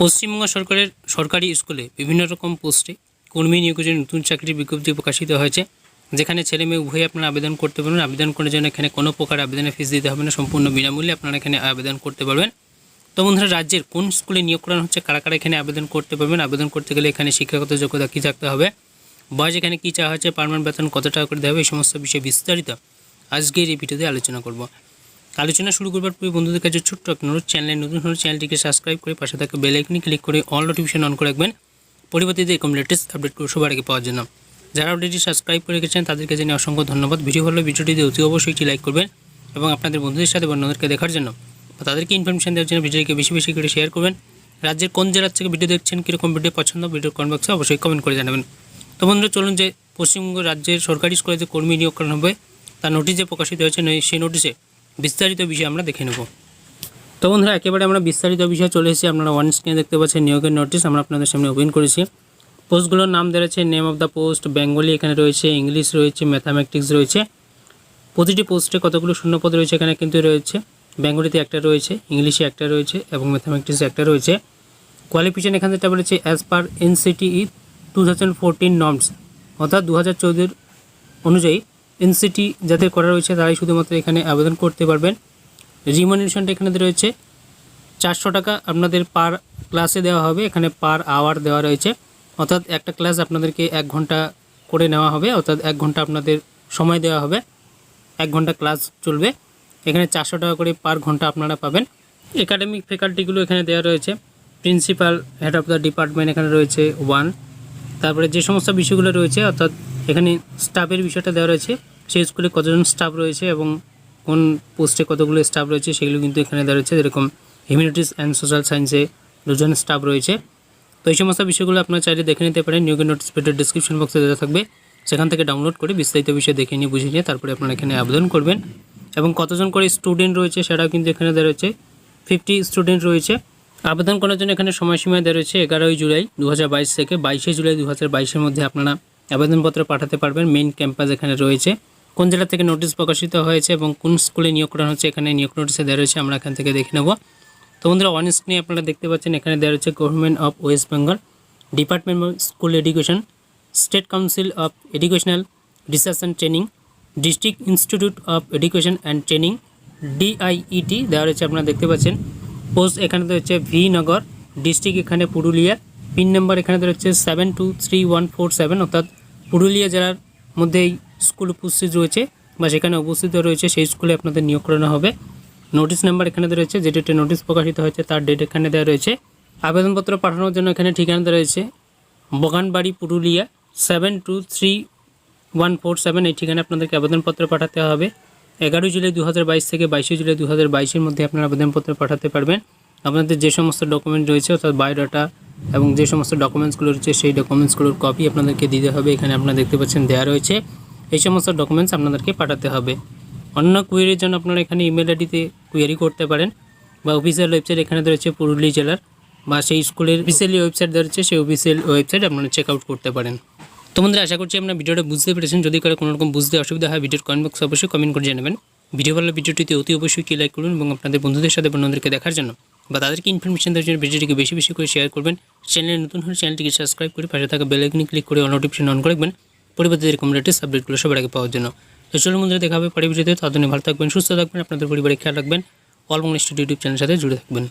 পশ্চিমবঙ্গ সরকারের সরকারি স্কুলে বিভিন্ন রকম পোস্টে কর্মী নিয়োগের নতুন চাকরির বিজ্ঞপ্তি প্রকাশিত হয়েছে, যেখানে ছেলে মেয়ে উভয়ে আপনারা আবেদন করতে পারবেন। আবেদন করার জন্য এখানে কোনো প্রকার আবেদনের ফিস দিতে হবে না, সম্পূর্ণ বিনামূল্যে আপনারা এখানে আবেদন করতে পারবেন। তো বন্ধুরা, রাজ্যের কোন স্কুলে নিয়োগ করানো হচ্ছে, কারা কারা এখানে আবেদন করতে পারবেন, আবেদন করতে গেলে এখানে শিক্ষাগত যোগ্যতা কী থাকতে হবে, বয়স এখানে কী চাওয়া হচ্ছে পারমানেন্ট বেতন কত টাকা করে দেওয়া হবে, এই সমস্ত বিষয়ে বিস্তারিত আজকের এই ভিডিওতে আলোচনা করব। আলোচনা শুরু করবার পূর্বে বন্ধুদের কাছে ছোট্ট একটা অনুরোধ চ্যানেলে নতুন হলে চ্যানেলটিকে সাবস্ক্রাইব করে পাশে থাকা বেল আইকনে ক্লিক করে অল নোটিফিকেশন অন করে রাখবেন। পরিবর্তিতে এরকম লেটেস্ট আপডেট করে সবার আগে পাওয়ার জন্য। যারা অলরেডি সাবস্ক্রাইব করে রেখেছেন, তাদেরকে জানিয়ে অসংখ্য ধন্যবাদ। ভিডিও ভালো ভিডিওটিতে অতি অবশ্যই একটি লাইক করবেন এবং আপনাদের বন্ধুদের সাথে বন্ধুদেরকে দেখার জন্য। তাদেরকে ইনফরমেশন দেওয়ার জন্য ভিডিওটিকে বেশি বেশি করে শেয়ার করবেন। রাজ্যের কোন জেলার থেকে ভিডিও দেখছেন, কীরকম ভিডিও পছন্দ ভিডিও কমেন্ট বক্সে অবশ্যই কমেন্ট করে জানাবেন। তো বন্ধুরা, চলুন যে পশ্চিমবঙ্গ রাজ্যের সরকারি স্কুলে যে কর্মী নিয়োগ করানো হবে, তার নোটিশ প্রকাশিত হয়েছে, সেই নোটিশে বিস্তারিত বিষয় আমরা দেখে নেব। তো বন্ধুরা, একেবারে আমরা বিস্তারিত বিষয়ে চলে এসেছি। আপনারা ওয়ান স্ক্রিনে দেখতে পাচ্ছেন নিয়োগের নোটিশ আমরা আপনাদের সামনে ওপেন করেছি। পোস্টগুলোর নাম রয়েছে name of the post Bengali এখানে রয়েছে ইংলিশ রয়েছে ম্যাথামেটিক্স রয়েছে। প্রতিটি পোস্টে কতগুলো শূন্যপদ রয়েছে এখানে কিন্তু রয়েছে। বেঙ্গলিতে একটা রয়েছে ইংলিশে একটা রয়েছে, এবং ম্যাথামেটিক্সে একটা রয়েছে। কোয়ালিফিকেশন এখানে যেটা বলেছে as per NCTE two thousand fourteen norms অর্থাৎ দু হাজার অনুযায়ী এনসিটি যাদের করা রয়েছে তারাই শুধুমাত্র এখানে আবেদন করতে পারবেন। রিমনিউশনটা এখানে রয়েছে। চারশো টাকা আপনাদের পার ক্লাসে দেওয়া হবে। এখানে পার আওয়ার দেওয়া রয়েছে। অর্থাৎ একটা ক্লাস আপনাদেরকে এক ঘণ্টা করে নেওয়া হবে। অর্থাৎ এক ঘণ্টা আপনাদের সময় দেওয়া হবে। এক ঘণ্টা ক্লাস চলবে। এখানে চারশো টাকা করে পার ঘণ্টা আপনারা পাবেন। একাডেমিক ফ্যাকাল্টিগুলো এখানে দেওয়া রয়েছে। Principal, head of the department এখানে রয়েছে ওয়ান। তারপরে যে সমস্ত বিষয়গুলো রয়েছে, অর্থাৎ এখানে স্টাফের বিষয়টা দেওয়া রয়েছে। সেই স্কুলে কতজন স্টাফ রয়েছে এবং কোন পোস্টে কতগুলো স্টাফ রয়েছে সেগুলো কিন্তু এখানে দেওয়া রয়েছে। যেরকম হিউম্যানিটিস অ্যান্ড সোশ্যাল সায়েন্সে দুজন স্টাফ রয়েছে। তো এই সমস্ত বিষয়গুলো আপনারা চাইলে দেখে নিতে পারেন। নিয়োগের নোটিস পেটের ডিসক্রিপশন বক্সে দেওয়া থাকবে। সেখান থেকে ডাউনলোড করে বিস্তারিত বিষয় দেখে নিয়ে বুঝে নিয়ে তারপরে আপনারা এখানে আবেদন করবেন। এবং কতজন করে স্টুডেন্ট রয়েছে সেটাও কিন্তু এখানে দেওয়া রয়েছে। ফিফটি স্টুডেন্ট রয়েছে। আবেদন করার জন্য এখানে সময়সীমা দেওয়া রয়েছে এগারোই জুলাই দু হাজার বাইশ থেকে বাইশে জুলাই দু হাজার মধ্যে আপনারা আবেদনপত্র পাঠাতে পারবেন মেইন ক্যাম্পাস এখানে রয়েছে। কোন জেলা থেকে নোটিশ প্রকাশিত হয়েছে এবং কোন স্কুলে নিয়োগ করানো হচ্ছে, এখানে নিয়োগ নোটিশে দেওয়া রয়েছে, আমরা এখান থেকে দেখে নেব। তো বন্ধুরা অন স্ক্রিনে আপনারা দেখতে পাচ্ছেন, এখানে দেওয়া রয়েছে government of West Bengal department of school education state council of educational research and training district institute of education and training DIET দেওয়া রয়েছে, আপনারা দেখতে পাচ্ছেন। পোস্ট এখানে হচ্ছে ভি নগর ডিস্ট্রিক্ট এখানে পুরুলিয়া পিন নাম্বার এখানে হচ্ছে seven two three one four seven অর্থাৎ পুরুলিয়া জেলার মধ্যে স্কুল উপস্থিত রয়েছে বা সেখানে উপস্থিত রয়েছে, সেই স্কুলে আপনাদের নিয়োগ করানো হবে। নোটিশ নাম্বার এখানে রয়েছে, যে ডেটে নোটিশ প্রকাশিত হয়েছে তার ডেট এখানে দেওয়া রয়েছে। আবেদনপত্র পাঠানোর জন্য এখানে ঠিকানা রয়েছে, Baganbari Purulia seven two three one four seven এই ঠিকানায় আপনাদেরকে আবেদনপত্র পাঠাতে হবে। এগারোই জুলাই দু হাজার বাইশ থেকে বাইশে জুলাই দু হাজার মধ্যে আপনারা আবেদনপত্র পাঠাতে পারবেন। আপনাদের যে সমস্ত ডকুমেন্ট রয়েছে, অর্থাৎ বায়োডাটা এবং যে সমস্ত ডকুমেন্টসগুলো রয়েছে, সেই ডকুমেন্টসগুলোর কপি আপনাদেরকে দিতে হবে। এখানে আপনারা দেখতে পাচ্ছেন দেওয়া রয়েছে। এই সমস্ত ডকুমেন্টস আপনাদেরকে পাঠাতে হবে। অন্য কুয়েরির জন্য আপনারা এখানে ইমেল আইডিতে কুয়েরি করতে পারেন বা অফিসিয়াল ওয়েবসাইট এখানে রয়েছে পুরুলিয়া জেলার বা সেই স্কুলের অফিসিয়ালি ওয়েবসাইট রয়েছে, সেই অফিসিয়াল ওয়েবসাইট আপনারা চেক আউট করতে পারেন। তো বন্ধুরা, আশা করছি আপনারা ভিডিওটা বুঝতে পেরেছেন। যদি কারও কোনো রকম বুঝতে অসুবিধা হয়, ভিডিওর কমেন্ট বক্সে অবশ্যই কমেন্ট করে জানাবেন। ভিডিও ভালো ভিডিওটিতে অতি অবশ্যই কি লাইক করুন এবং আপনাদের বন্ধুদের সাথে বন্ধুদেরকে দেখার জন্য। বা তাদেরকে ইনফরমেশন দেওয়ার জন্য ভিডিওটিকে বেশি বেশি করে শেয়ার করবেন। চ্যানেলে নতুন হলে চ্যানেলটিকে সাবস্ক্রাইব করে পাশে থাকা বেল আইকনে ক্লিক করে অল নোটিফিকেশন অন করে রাখবেন। পরিবর্তে এরকম লেটেস্ট আপডেটগুলো সবার আগে পাওয়ার জন্য। তো চলুন বন্ধুরা, দেখা হবে পরে ভিডিওতে। তাদের ভালো থাকবেন, সুস্থ থাকবেন, আপনাদের পরিবারে খেয়াল রাখবেন। অল বাংলা স্টুডিও ইউটিউব চ্যানেলের সাথে জুড়ে থাকবেন।